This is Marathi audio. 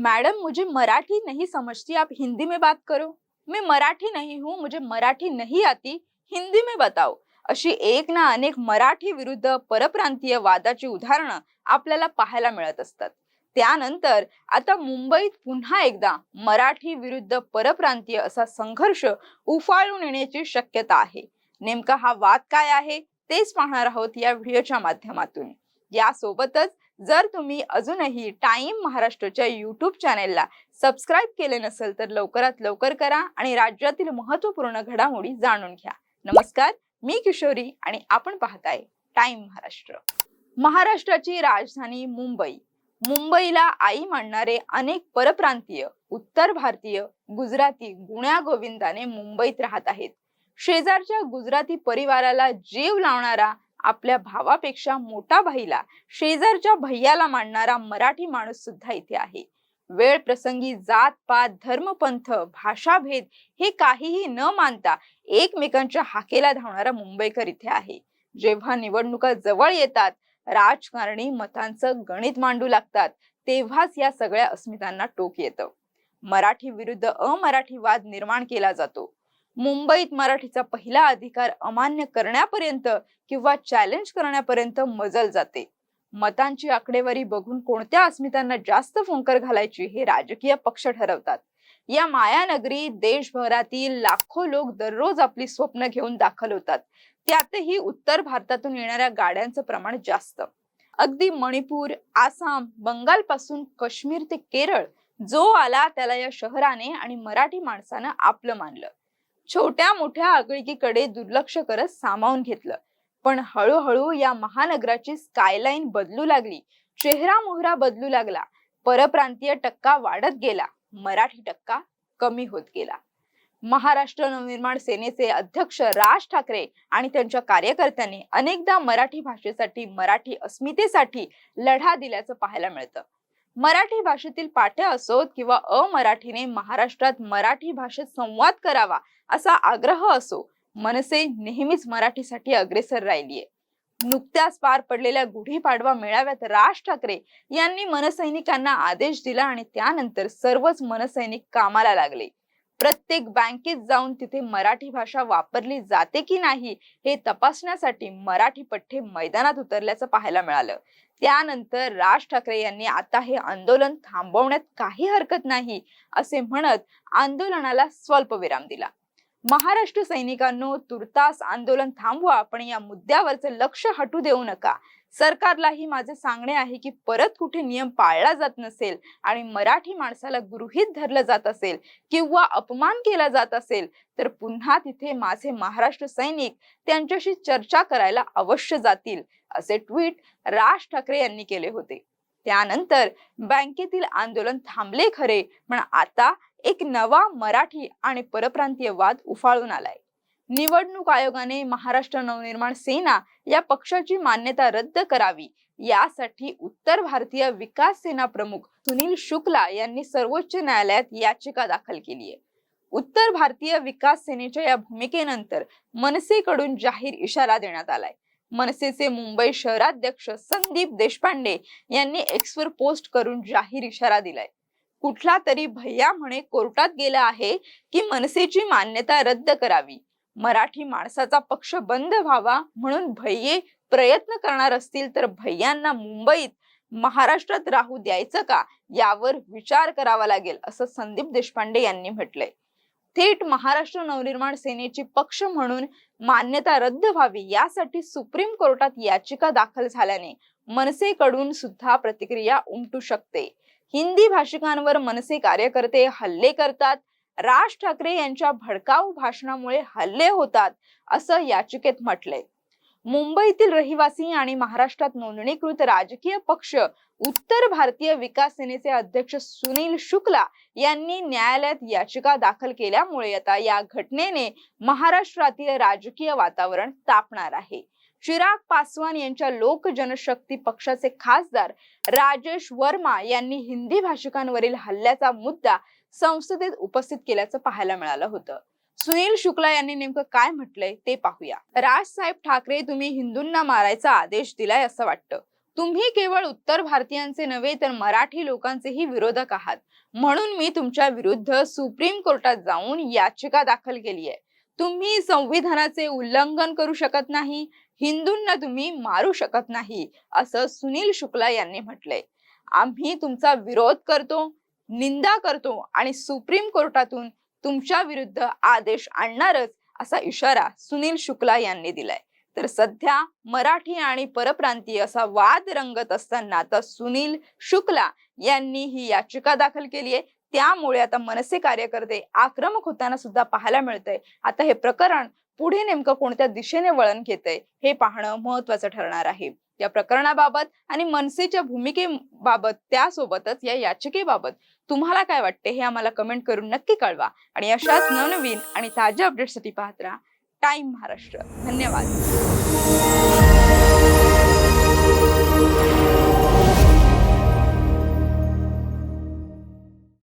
मैडम मुझे मराठी नहीं समझती आप हिंदी में बात करो। मैं मराठी नहीं हूँ मुझे मराठी नहीं आती हिंदी में बताओ। अशी एक ना अनेक मराठी विरुद्ध परप्रांतीय वादाची उदाहरणं आपल्याला पाहायला मिळत असतात. त्यानंतर आता मुंबईत पुन्हा एकदा मराठी विरुद्ध परप्रांतीय असा संघर्ष उफाळून येण्याची शक्यता आहे. नेमका हा वाद काय आहे तेच पाहणार आहोत या व्हिडिओच्या माध्यमातून. यासोबतच जर तुम्ही अजूनही टाइम महाराष्ट्राच्या यूट्यूब चॅनेलला सबस्क्राईब केले नसेल तर लवकरात लवकर करा आणि राज्यातील महत्त्वपूर्ण घडामोडी जाणून घ्या. नमस्कार मी किशोरी आणि आपण पाहताय टाइम महाराष्ट्र. महाराष्ट्राची राजधानी मुंबई. मुंबईला आई मानणारे अनेक परप्रांतीय उत्तर भारतीय गुजराती गुण्या गोविंदाने मुंबईत राहत आहेत. शेजारच्या गुजराती परिवाराला जीव लावणारा आपल्या भावापेक्षा मोठा भाईला शेजारच्या भैयाला मानणारा मराठी माणूस सुद्धा इथे आहे. वेळ प्रसंगी जात पात धर्मपंथ भाषाभेद हे काहीही न मानता एकमेकांच्या हाकेला धावणारा मुंबईकर इथे आहे. जेव्हा निवडणुका जवळ येतात राजकारणी मतांचं गणित मांडू लागतात तेव्हाच या सगळ्या अस्मितांना टोक येतं. मराठी विरुद्ध अमराठी वाद निर्माण केला जातो. मुंबईत मराठीचा पहिला अधिकार अमान्य करण्यापर्यंत किंवा चॅलेंज करण्यापर्यंत मजल जाते. मतांची आकडेवारी बघून कोणत्या अस्मितांना जास्त फुंकर घालायची हे राजकीय पक्ष ठरवतात. या मायानगरी देशभरातील लाखो लोक दररोज आपली स्वप्न घेऊन दाखल होतात. त्यातही उत्तर भारतातून येणाऱ्या गाड्यांचं प्रमाण जास्त. अगदी मणिपूर आसाम बंगाल पासून काश्मीर ते केरळ जो आला त्याला या शहराने आणि मराठी माणसानं आपलं मानलं. छोट्या मोठ्या आगळीकीकडे दुर्लक्ष करत सामावून घेतलं. पण हळूहळू या महानगराची स्कायलाईन बदलू लागली. चेहरा मोहरा बदलू लागला. परप्रांतीय टक्का वाढत गेला. मराठी टक्का कमी होत गेला. महाराष्ट्र नवनिर्माण सेनेचे अध्यक्ष राज ठाकरे आणि त्यांच्या कार्यकर्त्यांनी अनेकदा मराठी भाषेसाठी मराठी अस्मितेसाठी लढा दिल्याचं पाहायला मिळतं. मराठी भाषेतील पाठ्या असोत किंवा अमराठीने महाराष्ट्रात मराठी भाषेत संवाद करावा असा आग्रह असो मनसे नेहमीच मराठीसाठी अग्रेसर राहिलीये. नुकत्याच पार पडलेल्या गुढीपाडवा मेळाव्यात राज ठाकरे यांनी मनसैनिकांना आदेश दिला आणि त्यानंतर सर्वच मनसैनिक कामाला लागले. प्रत्येक बँकेत जाऊन तिथे मराठी भाषा वापरली जाते की नाही हे तपासण्यासाठी मराठी पठ्ठे मैदानात उतरल्याचं पाहायला मिळालं. त्यानंतर राज ठाकरे यांनी आता हे आंदोलन थांबवण्यात काही हरकत नाही असे म्हणत आंदोलनाला स्वल्पविराम दिला. महाराष्ट्र सैनिकांनो तुर्तास आंदोलन थांबवा पण या मुद्द्यावरचं लक्ष हटू देऊ नका. सरकारलाही माझे सांगणे आहे की परत कुठे नियम पाळला जात नसेल आणि मराठी माणसाला गृहीत धरलं जात असेल किंवा अपमान केला जात असेल तर पुन्हा तिथे माझे महाराष्ट्र सैनिक त्यांच्याशी चर्चा करायला अवश्य जातील असे ट्विट राज ठाकरे यांनी केले होते. त्यानंतर बँकेतील आंदोलन थांबले खरे पण आता एक नवा मराठी आणि परप्रांतीय वाद उफाळून आलाय. निवडणूक आयोगाने महाराष्ट्र नवनिर्माण सेना या पक्षाची मान्यता रद्द करावी यासाठी उत्तर भारतीय विकास सेना प्रमुख सुनील शुक्ला यांनी सर्वोच्च न्यायालयात याचिका दाखल केली आहे. उत्तर भारतीय विकास सेनेच्या या भूमिकेनंतर मनसेकडून जाहीर इशारा देण्यात आलाय. मनसेचे मुंबई शहराध्यक्ष संदीप देशपांडे यांनी एक्सवर पोस्ट करून जाहीर इशारा दिलाय. कुठला तरी भैया म्हणे कोर्टात गेला आहे की मनसेची मान्यता रद्द करावी. मराठी माणसाचा पक्ष बंद व्हावा म्हणून भैये प्रयत्न करणार असतील तर भैयांना मुंबईत महाराष्ट्रात राहू द्यायचं का? यावर विचार करावा लागेल असं संदीप देशपांडे यांनी म्हटलंय. थेट महाराष्ट्र नवनिर्माण सेनेची पक्ष म्हणून मान्यता रद्द व्हावी यासाठी सुप्रीम कोर्टात याचिका दाखल झाल्याने मनसेकडून सुद्धा प्रतिक्रिया उमटू शकते. हिंदी भाषिकांवर मनसे कार्यकर्ते हल्ले करतात. राज ठाकरे यांच्या भडकाऊ भाषणामुळे हल्ले होतात असं याचिकेत म्हटलंय. मुंबईतील रहिवासी आणि महाराष्ट्रात नोंदणीकृत राजकीय पक्ष उत्तर भारतीय विकास सेनेचे अध्यक्ष सुनील शुक्ला यांनी न्यायालयात याचिका दाखल केल्यामुळे आता या घटनेने महाराष्ट्रातील राजकीय वातावरण तापणार आहे. चिराग पासवान यांच्या लोक जनशक्ती पक्षाचे खासदार राजेश वर्मा यांनी हिंदी भाषिकांवरील हल्ल्याचा मुद्दा संसदेत उपस्थित केल्याचं पाहायला मिळालं होतं. सुनील शुक्ला यांनी नेमकं काय म्हटलंय ते पाहूया. राजसाहेब ठाकरे तुम्ही हिंदूंना मारायचा आदेश दिलाय असं वाटतं. तुम्ही केवळ उत्तर भारतीयांचे नव्हे तर मराठी लोकांचेही विरोधक आहात. म्हणून मी तुमच्या विरुद्ध सुप्रीम कोर्टात जाऊन याचिका दाखल केली आहे. तुम्ही संविधानाचे उल्लंघन करू शकत नाही हिंदूंना तुम्ही मारू शकत नाही असं सुनील शुक्ला यांनी म्हटलंय. आम्ही तुमचा विरोध करतो निंदा करतो आणि सुप्रीम कोर्टातून तुमच्या विरुद्ध आदेश आणणारच असा इशारा सुनील शुक्ला यांनी दिलाय. तर सध्या मराठी आणि परप्रांतीय असा वाद रंगत असताना आता सुनील शुक्ला यांनी ही याचिका दाखल केली आहे. त्यामुळे आता मनसे कार्यकर्ते आक्रमक होताना सुद्धा पाहायला मिळतंय. आता हे प्रकरण पुढे नेमकं कोणत्या दिशेने वळण घेतंय हे पाहणं महत्वाचं ठरणार आहे. या प्रकरणाबाबत आणि मनसेच्या भूमिकेबाबत त्यासोबतच या याचिकेबाबत तुम्हाला काय वाटते हे आम्हाला कमेंट करून नक्की कळवा. आणि अशाच नवनवीन आणि ताज्या अपडेटसाठी पाहत राहा. टाइम महाराष्ट्र. धन्यवाद.